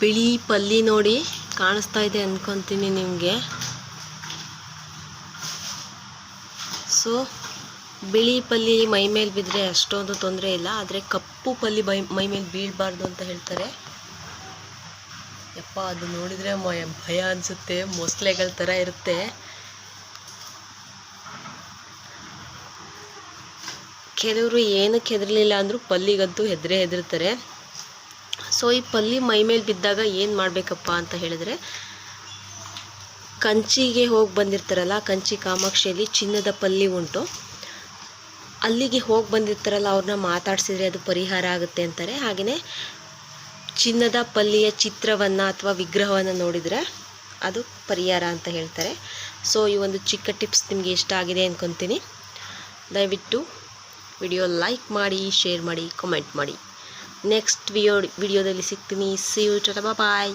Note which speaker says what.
Speaker 1: ಬಿಳಿ ಪಲ್ಲಿ ನೋಡಿ ಕಾಣಿಸ್ತಾ ಇದೆ ಅನ್ಕೊಂತೀನಿ ನಿಮಗೆ. ಸೊ ಬಿಳಿ ಪಲ್ಲಿ ಮೈ ಮೇಲೆ ಬಿದ್ದರೆ ಅಷ್ಟೊಂದು ತೊಂದರೆ ಇಲ್ಲ, ಆದರೆ ಕಪ್ಪು ಪಲ್ಲಿ ಮೈ ಮೈ ಮೇಲೆ ಬೀಳಬಾರ್ದು ಅಂತ ಹೇಳ್ತಾರೆ. ಯಪ್ಪ, ಅದು ನೋಡಿದರೆ ಭಯ ಅನಿಸುತ್ತೆ, ಮೊಸಳೆಗಳ ಥರ ಇರುತ್ತೆ. ಕೆಲವರು ಏನಕ್ಕೆ ಹೆದರಲಿಲ್ಲ ಅಂದರೂ ಪಲ್ಲಿಗಂತೂ ಹೆದರೇ ಹೆದರ್ತಾರೆ. ಸೊ ಈ ಪಲ್ಲಿ ಮೈ ಮೇಲೆ ಬಿದ್ದಾಗ ಏನು ಮಾಡಬೇಕಪ್ಪ ಅಂತ ಹೇಳಿದ್ರೆ, ಕಂಚಿಗೆ ಹೋಗಿ ಬಂದಿರ್ತಾರಲ್ಲ, ಕಂಚಿ ಕಾಮಾಕ್ಷಿಯಲ್ಲಿ ಚಿನ್ನದ ಪಲ್ಲಿ ಉಂಟು. ಅಲ್ಲಿಗೆ ಹೋಗಿ ಬಂದಿರ್ತಾರಲ್ಲ ಅವ್ರನ್ನ ಮಾತಾಡಿಸಿದ್ರೆ ಅದು ಪರಿಹಾರ ಆಗುತ್ತೆ ಅಂತಾರೆ. ಹಾಗೆಯೇ ಚಿನ್ನದ ಪಲ್ಲಿಯ ಚಿತ್ರವನ್ನು ಅಥವಾ ವಿಗ್ರಹವನ್ನು ನೋಡಿದರೆ ಅದು ಪರಿಹಾರ ಅಂತ ಹೇಳ್ತಾರೆ. ಸೊ ಈ ಒಂದು ಚಿಕ್ಕ ಟಿಪ್ಸ್ ನಿಮಗೆ ಇಷ್ಟ ಆಗಿದೆ ಅಂದ್ಕೊತೀನಿ ದಯವಿಟ್ಟು ವಿಡಿಯೋ ಲೈಕ್ ಮಾಡಿ, ಶೇರ್ ಮಾಡಿ, ಕಮೆಂಟ್ ಮಾಡಿ. ನೆಕ್ಸ್ಟ್ ವಿಡಿಯೋ ವಿಡಿಯೋದಲ್ಲಿ ಸಿಗ್ತೀನಿ ಸಿ ಯು ಬಾಯ್